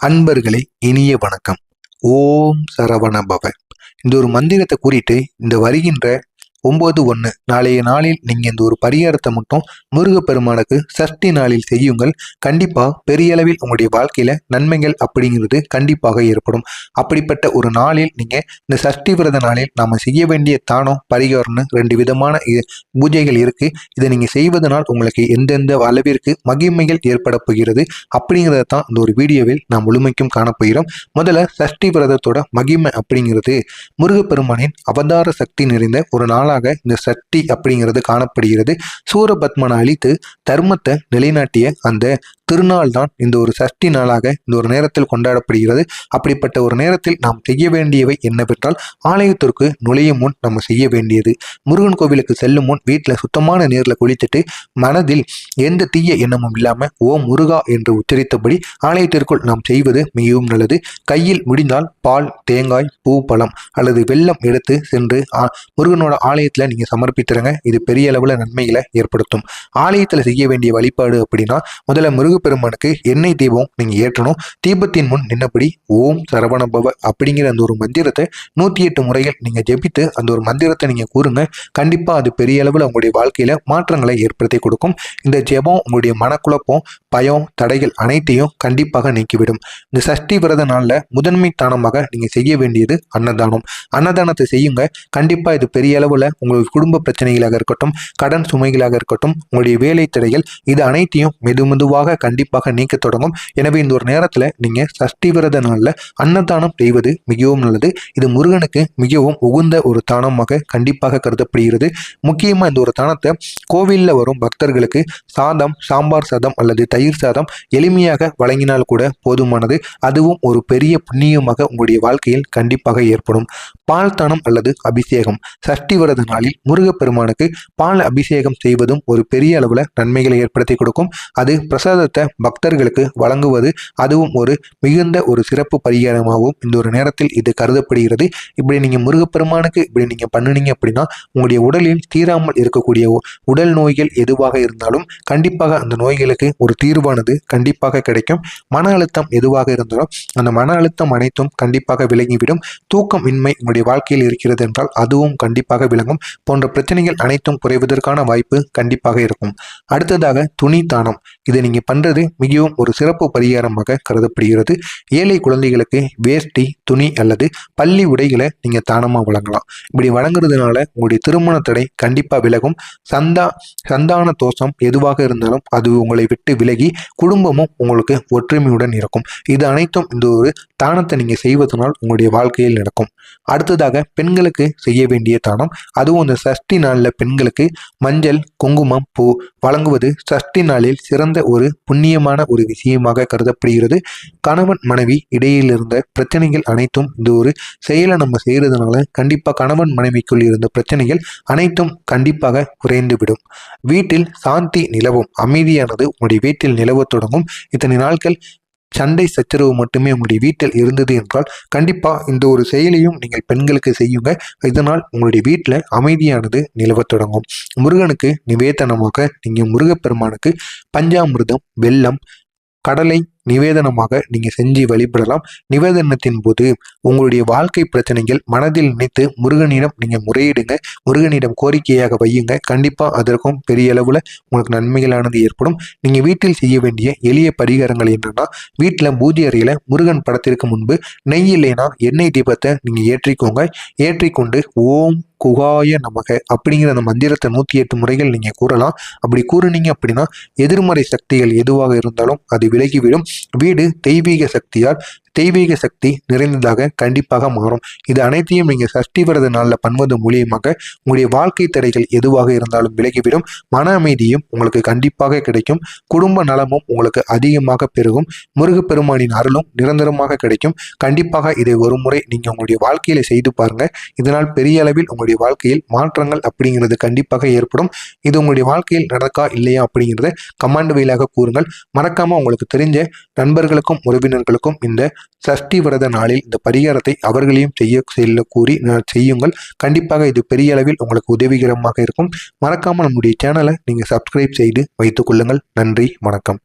அன்பர்களே இனிய வணக்கம். ஓம் சரவண பவ இந்த ஒரு மந்திரத்தை கூறிட்டு இந்த வருகின்ற ஒம்பது ஒன்று நாளைய நாளில் நீங்கள் இந்த ஒரு பரிகாரத்தை மட்டும் முருகப்பெருமானுக்கு சஷ்டி நாளில் செய்யுங்கள். கண்டிப்பாக பெரிய அளவில் உங்களுடைய வாழ்க்கையில் நன்மைகள் அப்படிங்கிறது கண்டிப்பாக ஏற்படும். அப்படிப்பட்ட ஒரு நாளில் நீங்கள் இந்த சஷ்டி விரத நாளில் நாம் செய்ய வேண்டிய தானம் பரிகாரம்னு ரெண்டு விதமான பூஜைகள் இருக்குது இதை நீங்கள் செய்வதனால் உங்களுக்கு எந்தெந்த அளவிற்கு மகிமைகள் ஏற்பட போகிறது அப்படிங்கிறத தான் இந்த ஒரு வீடியோவில் நாம் முழுமைக்கும் காணப்போகிறோம் முதல்ல சஷ்டி விரதத்தோட மகிமை அப்படிங்கிறது முருகப்பெருமானின் அவதார சக்தி நிறைந்த ஒரு நாள் நாளாக இந்த சக்தி அப்படிங்கிறது காணப்படுகிறது. சூரபத்மனை அழித்து தர்மத்தை நிலைநாட்டிய அந்த திருநாள் தான் இந்த ஒரு சஷ்டி நாளாக இந்த ஒரு நேரத்தில் கொண்டாடப்படுகிறது. அப்படிப்பட்ட ஒரு நேரத்தில் நாம் செய்ய வேண்டியவை என்னவென்றால் ஆலயத்திற்கு நுழையும் முன் நம்ம செய்ய வேண்டியது. முருகன் கோவிலுக்கு செல்லும் முன் வீட்டில் சுத்தமான நீரில் குளித்துட்டு மனதில் எந்த தீய எண்ணமும் இல்லாமல் ஓ முருகா என்று உச்சரித்தபடி ஆலயத்திற்குள் நாம் செய்வது மிகவும் நல்லது. கையில் முடிந்தால் பால் தேங்காய் பூ பழம் அல்லது வெள்ளம் எடுத்து சென்று முருகனோட ஆலயத்தில் நீங்கள் சமர்ப்பித்துருங்க. இது பெரிய அளவில் நன்மைகளை ஏற்படுத்தும். ஆலயத்தில் செய்ய வேண்டிய வழிபாடு அப்படின்னா முதல்ல முருக முருகப்பெருமானுக்கு எண்ணெய் தீபம் நீங்கள் ஏற்றணும். தீபத்தின் முன் நின்னபடி ஓம் சரவணபவ அப்படிங்கிற அந்த ஒரு மந்திரத்தை நூற்றி எட்டு முறைகள் நீங்கள் ஜெபித்து அந்த ஒரு மந்திரத்தை நீங்கள் கூறுங்க. கண்டிப்பாக அது பெரிய அளவில் உங்களுடைய வாழ்க்கையில் மாற்றங்களை ஏற்படுத்தி கொடுக்கும். இந்த ஜெபம் உங்களுடைய மனக்குழப்பம் பயம் தடைகள் அனைத்தையும் கண்டிப்பாக நீக்கிவிடும். இந்த சஷ்டி விரத நாளில் முதன்மை தானமாக நீங்கள் செய்ய வேண்டியது அன்னதானம். அன்னதானத்தை செய்யுங்க. கண்டிப்பாக இது பெரிய அளவில் உங்களுடைய குடும்ப பிரச்சனைகளாக இருக்கட்டும் கடன் சுமைகளாக இருக்கட்டும் உங்களுடைய வேலை தடைகள் இது அனைத்தையும் மெது மெதுவாக கண்டிப்பாக நீக்க தொடங்கும். எனவே இந்த ஒரு நேரத்தில் நீங்கள் சஷ்டி விரத நாளில் அன்னதானம் செய்வது மிகவும் நல்லது. இது முருகனுக்கு மிகவும் உகுந்த ஒரு தானமாக கண்டிப்பாக கருதப்படுகிறது. முக்கியமாக இந்த ஒரு தானத்தை கோவிலில் வரும் பக்தர்களுக்கு சாதம் சாம்பார் சாதம் அல்லது தயிர் சாதம் எளிமையாக வழங்கினால் கூட போதுமானது. அதுவும் ஒரு பெரிய புண்ணியமாக உங்களுடைய வாழ்க்கையில் கண்டிப்பாக ஏற்படும். பால் தானம் அல்லது அபிஷேகம். சஷ்டி விரத நாளில் முருகப்பெருமானுக்கு பால் அபிஷேகம் செய்வதும் ஒரு பெரிய அளவில் நன்மைகளை ஏற்படுத்தி கொடுக்கும். அது பிரசாதத்தை பக்தர்களுக்கு வழங்குவது அதுவும் ஒரு மிகுந்த ஒரு சிறப்பு பரிகாரமாகவும் இந்த ஒரு நேரத்தில் இது கருதப்படுகிறது. இப்படி நீங்கள் முருகப்பெருமானுக்கு இப்படி நீங்கள் பண்ணினீங்க அப்படின்னா உங்களுடைய உடலில் தீராமல் இருக்கக்கூடிய உடல் நோய்கள் எதுவாக இருந்தாலும் கண்டிப்பாக அந்த நோய்களுக்கு ஒரு தீர்வானது கண்டிப்பாக கிடைக்கும். மன அழுத்தம் எதுவாக இருந்தாலும் அந்த மன அழுத்தம் அனைத்தும் கண்டிப்பாக விலகிவிடும். தூக்கம் இன்மை உங்களுடைய வாழ்க்கையில் இருக்கிறது என்றால் அதுவும் கண்டிப்பாக விளங்கும். போன்ற பிரச்சனைகள் அனைத்தும் குறைவதற்கான வாய்ப்பு கண்டிப்பாக இருக்கும். அடுத்ததாக துணி தானம். இதை நீங்கள் பண்ண அடுத்தது மிகவும் ஒரு சிறப்பு பரிகாரமாக கருதப்படுகிறது. ஏழை குழந்தைகளுக்கு வேஷ்டி துணி அல்லது பள்ளி உடைகளை நீங்கள் தானமாக வழங்கலாம். இப்படி வழங்குறதுனால உங்களுடைய திருமண தடை கண்டிப்பாக விலகும். சந்தா சந்தான தோஷம் எதுவாக இருந்தாலும் அது உங்களை விட்டு விலகி குடும்பமும் உங்களுக்கு ஒற்றுமையுடன் இருக்கும். இது அனைத்தும் இந்த ஒரு தானத்தை நீங்கள் செய்வதனால் உங்களுடைய வாழ்க்கையில் நடக்கும். அடுத்ததாக பெண்களுக்கு செய்ய வேண்டிய தானம். அதுவும் இந்த சஷ்டி நாளில் பெண்களுக்கு மஞ்சள் குங்குமம் பூ வழங்குவது சஷ்டி நாளில் சிறந்த ஒரு புண்ணியமான ஒரு விஷயமாக கருதப்படுகிறது. கணவன் மனைவி இடையில் இருந்த பிரச்சனைகள் அனைத்தும் இந்த ஒரு செயலை நம்ம செய்கிறதுனால கண்டிப்பாக கணவன் மனைவிக்குள் இருந்த பிரச்சனைகள் அனைத்தும் கண்டிப்பாக குறைந்துவிடும். வீட்டில் சாந்தி நிலவும் அமைதியானது உங்களுடைய வீட்டில் நிலவத் தொடங்கும். இத்தனை நாட்கள் சண்டை சச்சரவு மட்டுமே உங்களுடைய வீட்டில் இருந்தது என்றால் கண்டிப்பாக இந்த ஒரு செயலையும் நீங்கள் பெண்களுக்கு செய்யுங்க. இதனால் உங்களுடைய வீட்டில் அமைதியானது நிலவத் தொடங்கும். முருகனுக்கு நிவேதனமாக நீங்கள் முருகப்பெருமானுக்கு பஞ்சாமிர்தம் வெள்ளம் கடலை நிவேதனமாக நீங்கள் செஞ்சு வழிபடலாம். நிவேதனத்தின் போது உங்களுடைய வாழ்க்கை பிரச்சனைகள் மனதில் நினைத்து முருகனிடம் நீங்கள் முறையிடுங்க. முருகனிடம் கோரிக்கையாக வையுங்க. கண்டிப்பாக அதற்கும் பெரிய அளவில் உங்களுக்கு நன்மைகளானது ஏற்படும். நீங்கள் வீட்டில் செய்ய வேண்டிய எளிய பரிகாரங்கள் என்னன்னா வீட்டில் பூஜை அறையில் முருகன் படத்திற்கு முன்பு நெய் இல்லைன்னா எண்ணெய் தீபத்தை நீங்கள் ஏற்றிக்கோங்க. ஏற்றிக்கொண்டு ஓம் குகாய நமக அப்படிங்கிற அந்த மந்திரத்தை நூற்றி எட்டு முறைகள் நீங்கள் கூறலாம். அப்படி கூறுனீங்க அப்படின்னா எதிர்மறை சக்திகள் எதுவாக இருந்தாலும் அது விலகிவிடும். வீடு தெய்வீக சக்தியால் தெய்வீக சக்தி நிறைந்ததாக கண்டிப்பாக மாறும். இது அனைத்தையும் நீங்கள் சஷ்டி விரத நாளில் பண்ணுவது மூலியமாக உங்களுடைய வாழ்க்கை தடைகள் எதுவாக இருந்தாலும் விலகிவிடும். மன அமைதியும் உங்களுக்கு கண்டிப்பாக கிடைக்கும். குடும்ப நலமும் உங்களுக்கு அதிகமாக பெருகும். முருகப்பெருமானின் அருளும் நிரந்தரமாக கிடைக்கும். கண்டிப்பாக இதை ஒரு முறை நீங்கள் உங்களுடைய வாழ்க்கையில செய்து பாருங்க. இதனால் பெரிய அளவில் உங்களுடைய வாழ்க்கையில் மாற்றங்கள் அப்படிங்கிறது கண்டிப்பாக ஏற்படும். இது உங்களுடைய வாழ்க்கையில் நடக்கா இல்லையா அப்படிங்கிறத கமாண்ட் வழியாக கூறுங்கள். மறக்காம உங்களுக்கு தெரிஞ்ச நண்பர்களுக்கும் உறவினர்களுக்கும் இந்த சஷ்டி விரத நாளில் இந்த பரிகாரத்தை அவர்களையும் செய்ய செல்ல கூறி செய்யுங்கள். கண்டிப்பாக இது பெரிய அளவில் உங்களுக்கு உதவிகரமாக இருக்கும். மறக்காமல் நம்முடைய சேனலை நீங்கள் சப்ஸ்கிரைப் செய்து வைத்துக் கொள்ளுங்கள். நன்றி வணக்கம்.